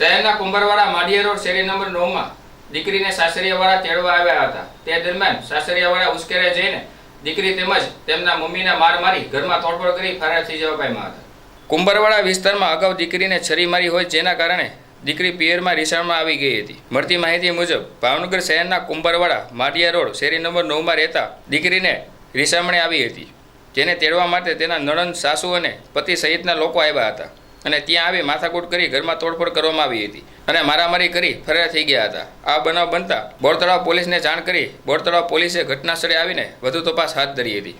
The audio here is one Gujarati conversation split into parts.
શહેરના કુંભરવાડા માડિયા રોડ શેરી નંબર નવમાં દીકરીને સાસરિયાવાળા તેડવા આવ્યા હતા. તે દરમિયાન સાસરિયાવાળા ઉશ્કેરે જઈને દીકરી તેમજ તેમના મમ્મીને માર મારી ઘરમાં તોડફોડ કરી ફરાર થઈ જવા પામ્યા હતા. કુંભરવાડા વિસ્તારમાં અગાઉ દીકરીને છરી મારી હોય જેના કારણે દીકરી પિયરમાં રિસાણમાં આવી ગઈ હતી. મળતી માહિતી મુજબ, ભાવનગર શહેરના કુંભરવાડા માડિયા રોડ શેરી નંબર નવમાં રહેતા દીકરીને રિસામણે આવી હતી. જેને તેડવા માટે તેના નણંદ સાસુ અને પતિ સહિતના લોકો આવ્યા હતા. અને ત્યાં આવી માથાકૂટ કરી ઘરમાં તોડફોડ કરવામાં આવી હતી. અને મારામારી કરી ફરાર થઈ ગયા હતા. આ બનાવ બનતા બોરતળાવ પોલીસને જાણ કરી બોરતળાવ પોલીસે ઘટના સ્થળે આવીને વધુ તપાસ હાથ ધરી હતી.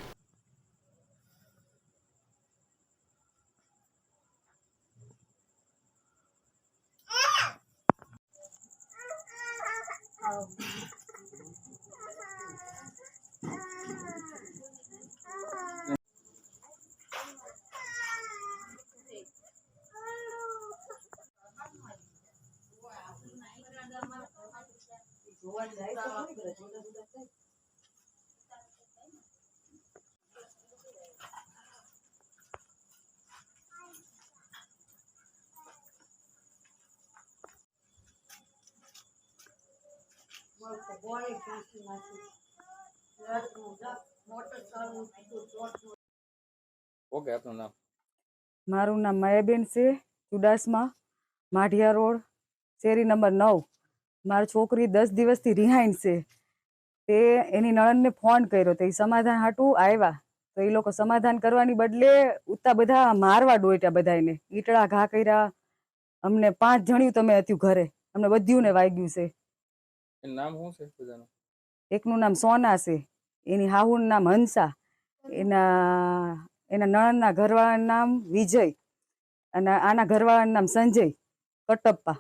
ઓકે આપનું નામ? મારું નામ માયાબેન છે ચુડાસમા માઢિયા રોડ શેરી નંબર નવ. મારી છોકરી દસ દિવસથી રિહાઈન છે. તે એની નણંદને ફોન કર્યો તો એ સમાધાન હાટું આવ્યા. તો એ લોકો સમાધાન કરવાની બદલે ઉતા બધા મારવા ડોટ્યા બધાને ઈટળા ઘા કર્યા. અમને પાંચ જણ્યું તમે હતું ઘરે. અમને બધ્યુંને વાગ્યું છે. નામ શું છે બધાનું? એકનું નામ સોના છે. એની હાહુનું નામ હંસા. એના એના નણંદના ઘરવાળાનું નામ વિજય. અને આના ઘરવાળાનું નામ સંજય. કટપ્પા.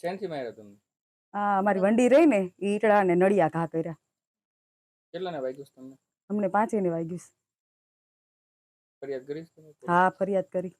શેનથી માર્યા તમને આ અમારી વંડી રહી ને એ ઈટડા ને નળિયા ઘા કર્યા. કેટલાને વાગ્યું તમને? અમને પાંચેયને વાગ્યું. ફરિયાદ કરીશ હા ફરિયાદ કરી.